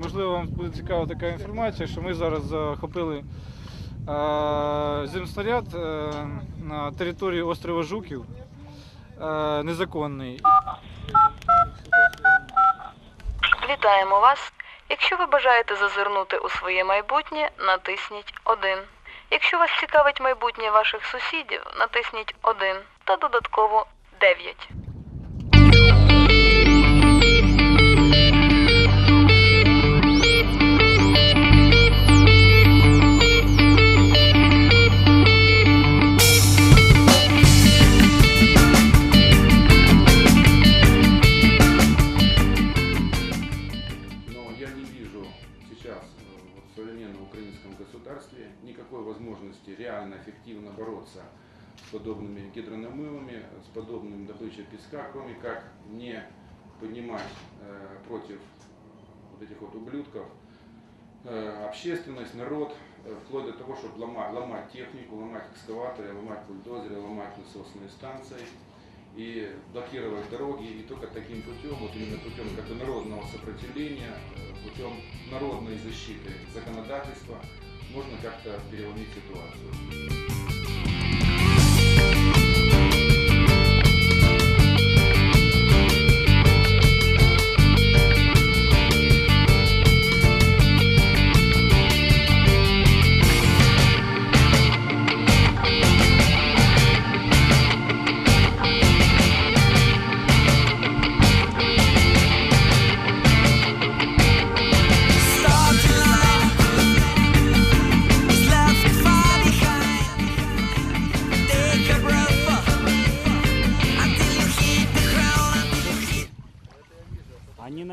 можливо, вам буде цікава така інформація, що ми зараз захопили е, земснаряд е, на території острова Жуків. е, Незаконний. Вітаємо вас. Якщо ви бажаєте зазирнути у своє майбутнє, натисніть 1. Якщо вас цікавить майбутнє ваших сусідів, натисніть 1 та додатково 9. В современном украинском государстве никакой возможности реально эффективно бороться с подобными гидронамывами, с подобным добычей песка, кроме как не поднимать э, против вот этих вот ублюдков э, общественность, народ, э, вплоть до того, чтобы ломать, ломать технику, ломать экскаваторы, ломать бульдозеры, ломать насосные станции и блокировать дороги. И только таким путем, вот именно путем как бы народного сопротивления, э, путем народной защиты законодательства можно как-то переломить ситуацию.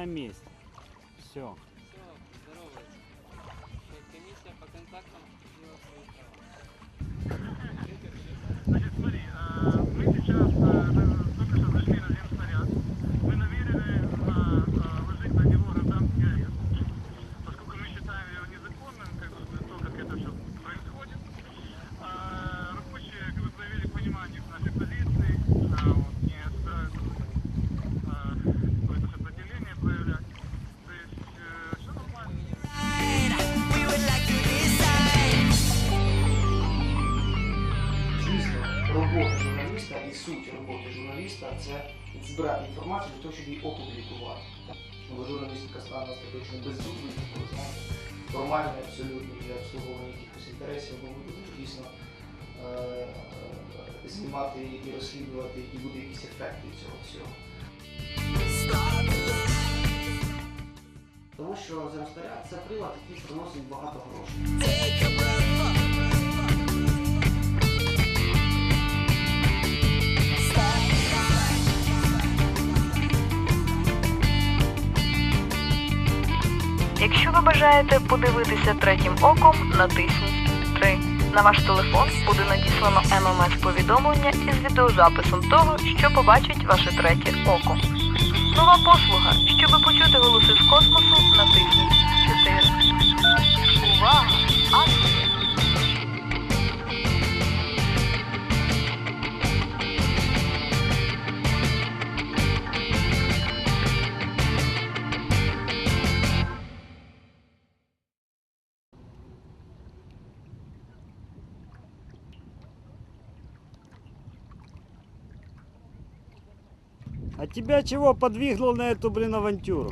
Месте. Все. Журналіста і суть роботи журналіста це збирати інформацію для того, щоб її опублікувати. Бо журналістика стала беззубою, такою, знаєте, формальною абсолютно для обслуговування якихось інтересів, бо ми будемо дійсно е, знімати і розслідувати, і буде якісь ефекти цього всього. Тому що земстаряд це прилад, який приносить багато грошей. Якщо ви бажаєте подивитися третім оком, натисніть 3. На ваш телефон буде надіслано ММС-повідомлення із відеозаписом того, що побачить ваше третє око. Нова послуга. Щоб почути голоси з космосу, натисніть 4. Увага! Акція! А тебя чего подвигло на эту, блин, авантюру?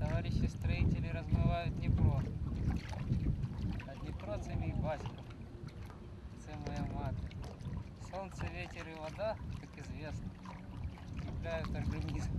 товарищи строители размывают Днепро. А Днепро це мій батько. Це моя мати. Солнце, ветер и вода, как известно, укрепляют организм.